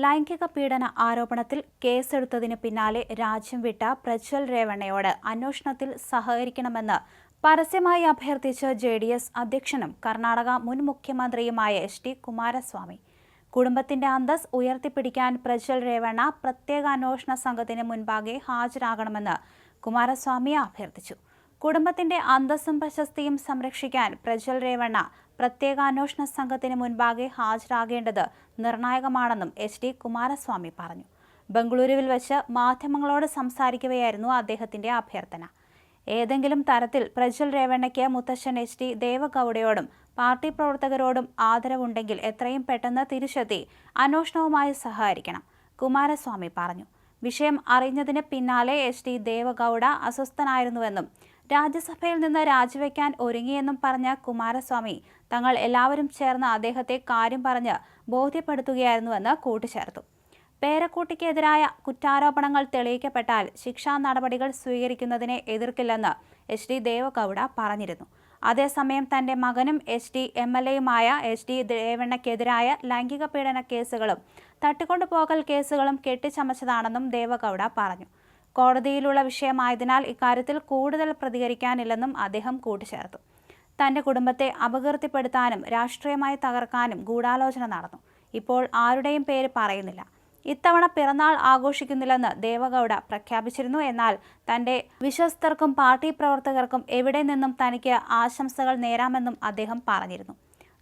ലൈംഗിക പീഡന ആരോപണത്തിൽ കേസെടുത്തതിന് പിന്നാലെ രാജ്യം വിട്ട പ്രജ്വൽ രേവണ്ണയോട് അന്വേഷണത്തിൽ സഹകരിക്കണമെന്ന് പരസ്യമായി അഭ്യർത്ഥിച്ച ജെ ഡി എസ് അധ്യക്ഷനും കർണാടക മുൻ മുഖ്യമന്ത്രിയുമായ എച്ച് ടി കുമാരസ്വാമി. കുടുംബത്തിന്റെ അന്തസ് ഉയർത്തിപ്പിടിക്കാൻ പ്രജ്വൽ രേവണ്ണ പ്രത്യേക അന്വേഷണ സംഘത്തിന് മുൻപാകെ ഹാജരാകണമെന്ന് കുമാരസ്വാമി അഭ്യർത്ഥിച്ചു. കുടുംബത്തിന്റെ അന്തസ്സും പ്രശസ്തിയും സംരക്ഷിക്കാൻ പ്രജ്വൽ രേവണ്ണ പ്രത്യേക അന്വേഷണ സംഘത്തിന് മുൻപാകെ ഹാജരാകേണ്ടത് നിർണായകമാണെന്നും എച്ച് ഡി കുമാരസ്വാമി പറഞ്ഞു. ബംഗളൂരുവിൽ വച്ച് മാധ്യമങ്ങളോട് സംസാരിക്കുകയായിരുന്നു അദ്ദേഹത്തിന്റെ അഭ്യർത്ഥന. ഏതെങ്കിലും തരത്തിൽ പ്രജ്വൽ രേവണ്ണയ്ക്ക് മുത്തശ്ശൻ എച്ച് ഡി ദേവഗൌഡയോടും പാർട്ടി പ്രവർത്തകരോടും ആദരവുണ്ടെങ്കിൽ എത്രയും പെട്ടെന്ന് തിരിച്ചെത്തി അന്വേഷണവുമായി സഹകരിക്കണം കുമാരസ്വാമി പറഞ്ഞു. വിഷയം അറിഞ്ഞതിന് പിന്നാലെ എച്ച് ഡി ദേവഗൌഡ അസ്വസ്ഥനായിരുന്നുവെന്നും രാജ്യസഭയിൽ നിന്ന് രാജിവെക്കാൻ ഒരുങ്ങിയെന്നും പറഞ്ഞ കുമാരസ്വാമി തങ്ങൾ എല്ലാവരും ചേർന്ന് അദ്ദേഹത്തെ കാര്യം പറഞ്ഞ് ബോധ്യപ്പെടുത്തുകയായിരുന്നുവെന്ന് കൂട്ടിച്ചേർത്തു. പേരക്കുട്ടിക്കെതിരായ കുറ്റാരോപണങ്ങൾ തെളിയിക്കപ്പെട്ടാൽ ശിക്ഷാ നടപടികൾ സ്വീകരിക്കുന്നതിനെ എതിർക്കില്ലെന്ന് എച്ച് ഡി ദേവഗൌഡ പറഞ്ഞിരുന്നു. അതേസമയം തന്റെ മകനും എച്ച് ഡി എം എൽ എയുമായ എച്ച് ഡി ദേവണ്ണയ്ക്കെതിരായ ലൈംഗിക പീഡന കേസുകളും തട്ടിക്കൊണ്ടുപോകൽ കേസുകളും കെട്ടിച്ചമച്ചതാണെന്നും ദേവഗൌഡ പറഞ്ഞു. കോടതിയിലുള്ള വിഷയമായതിനാൽ ഇക്കാര്യത്തിൽ കൂടുതൽ പ്രതികരിക്കാനില്ലെന്നും അദ്ദേഹം കൂട്ടിച്ചേർത്തു. തന്റെ കുടുംബത്തെ അപകീർത്തിപ്പെടുത്താനും രാഷ്ട്രീയമായി തകർക്കാനും ഗൂഢാലോചന നടന്നു. ഇപ്പോൾ ആരുടെയും പേര് പറയുന്നില്ല. ഇത്തവണ പിറന്നാൾ ആഘോഷിക്കുന്നില്ലെന്ന് ദേവഗൌഡ പ്രഖ്യാപിച്ചിരുന്നു. എന്നാൽ തന്റെ വിശ്വസ്തർക്കും പാർട്ടി പ്രവർത്തകർക്കും എവിടെ നിന്നും തനിക്ക് ആശംസകൾ നേരാമെന്നും അദ്ദേഹം പറഞ്ഞിരുന്നു.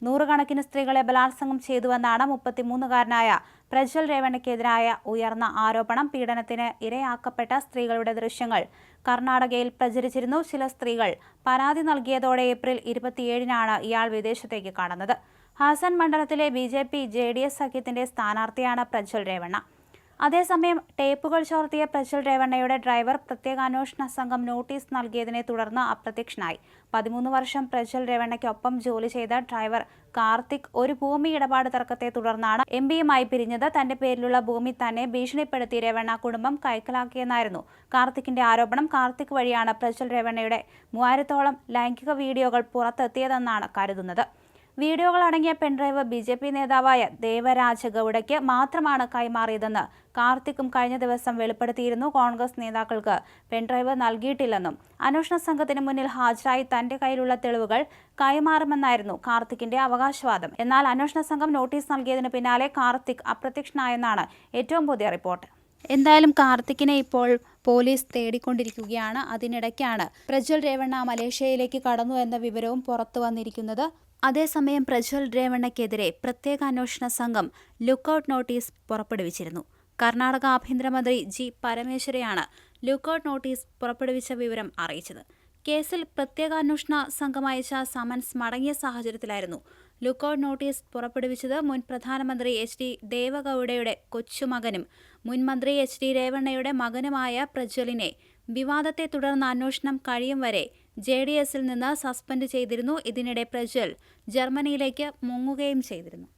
നൂറുകണക്കിന് സ്ത്രീകളെ ബലാത്സംഗം ചെയ്തുവെന്നാണ് മുപ്പത്തിമൂന്നുകാരനായ പ്രജ്വൽ രേവണയ്ക്കെതിരായ ഉയർന്ന ആരോപണം. പീഡനത്തിന് ഇരയാക്കപ്പെട്ട സ്ത്രീകളുടെ ദൃശ്യങ്ങൾ കർണാടകയിൽ പ്രചരിച്ചിരുന്നു. ചില സ്ത്രീകൾ പരാതി നൽകിയതോടെ ഏപ്രിൽ ഇരുപത്തിയേഴിനാണ് ഇയാൾ വിദേശത്തേക്ക് കടന്നത്. ഹാസൻ മണ്ഡലത്തിലെ B J P J D S സഖ്യത്തിന്റെ സ്ഥാനാർത്ഥിയാണ് പ്രജ്വൽ രേവണ്ണ അതേസമയം ടേപ്പുകൾ ചോർത്തിയ പ്രജ്വൽ രേവണ്ണയുടെ ഡ്രൈവർ പ്രത്യേക അന്വേഷണ സംഘം നോട്ടീസ് നൽകിയതിനെ തുടർന്ന് അപ്രത്യക്ഷനായി. പതിമൂന്ന് വർഷം പ്രജ്വൽ രേവണ്ണയ്ക്കൊപ്പം ജോലി ചെയ്ത ഡ്രൈവർ കാർത്തിക് ഒരു ഭൂമി ഇടപാട് തർക്കത്തെ തുടർന്നാണ് എം പിയുമായി പിരിഞ്ഞത്. തന്റെ പേരിലുള്ള ഭൂമി തന്നെ ഭീഷണിപ്പെടുത്തി രേവണ്ണ കുടുംബം കൈക്കലാക്കിയെന്നായിരുന്നു കാർത്തിക്കിന്റെ ആരോപണം. കാർത്തിക് വഴിയാണ് പ്രജ്വൽ രേവണ്ണയുടെ മൂവായിരത്തോളം ലൈംഗിക വീഡിയോകൾ പുറത്തെത്തിയതെന്നാണ് കരുതുന്നത്. വീഡിയോകൾ അടങ്ങിയ പെൺഡ്രൈവ് ബി ജെ പി നേതാവായ ദേവരാജ് ഗൌഡയ്ക്ക് മാത്രമാണ് കൈമാറിയതെന്ന് കാർത്തിക്കും കഴിഞ്ഞ ദിവസം വെളിപ്പെടുത്തിയിരുന്നു കോൺഗ്രസ് നേതാക്കൾക്ക്. പെൺഡ്രൈവ് നൽകിയിട്ടില്ലെന്നും അന്വേഷണ സംഘത്തിന് മുന്നിൽ ഹാജരായി തന്റെ കയ്യിലുള്ള തെളിവുകൾ കൈമാറുമെന്നായിരുന്നു കാർത്തിക്കിന്റെ അവകാശവാദം. എന്നാൽ അന്വേഷണ സംഘം നോട്ടീസ് നൽകിയതിന് പിന്നാലെ കാർത്തിക് അപ്രത്യക്ഷനായെന്നാണ് ഏറ്റവും പുതിയ റിപ്പോർട്ട്. എന്തായാലും കാർത്തിക്കിനെ ഇപ്പോൾ പോലീസ് തേടിക്കൊണ്ടിരിക്കുകയാണ്. അതിനിടയ്ക്കാണ് പ്രജ്വൽ രേവണ്ണ മലേഷ്യയിലേക്ക് കടന്നു എന്ന വിവരവും പുറത്തു വന്നിരിക്കുന്നത്. അതേസമയം പ്രജ്വൽ രേവണ്ണയ്ക്കെതിരെ പ്രത്യേക അന്വേഷണ സംഘം ലുക്കൌട്ട് നോട്ടീസ് പുറപ്പെടുവിച്ചിരുന്നു. കർണാടക ആഭ്യന്തരമന്ത്രി ജി പരമേശ്വരയാണ് ലുക്കൌട്ട് നോട്ടീസ് പുറപ്പെടുവിച്ച വിവരം അറിയിച്ചത്. കേസിൽ പ്രത്യേക അന്വേഷണ സംഘം അയച്ച സമൻസ് മടങ്ങിയ സാഹചര്യത്തിലായിരുന്നു. ലുക്കൌട്ട് നോട്ടീസ് പുറപ്പെടുവിച്ചത് മുൻ പ്രധാനമന്ത്രി എച്ച് ഡി ദേവഗൌഡയുടെ കൊച്ചുമകനും മുൻ മന്ത്രി എച്ച് ഡി രേവണ്ണയുടെ മകനുമായ പ്രജ്വലിനെ. വിവാദത്തെ തുടർന്ന് അന്വേഷണം കഴിയും വരെ ജെ ഡി എസിൽ നിന്ന് സസ്പെൻഡ് ചെയ്തിരുന്നു ഇതിനിടെ പ്രജ്വൽ. ജർമ്മനിയിലേക്ക് മുങ്ങുകയും ചെയ്തിരുന്നു.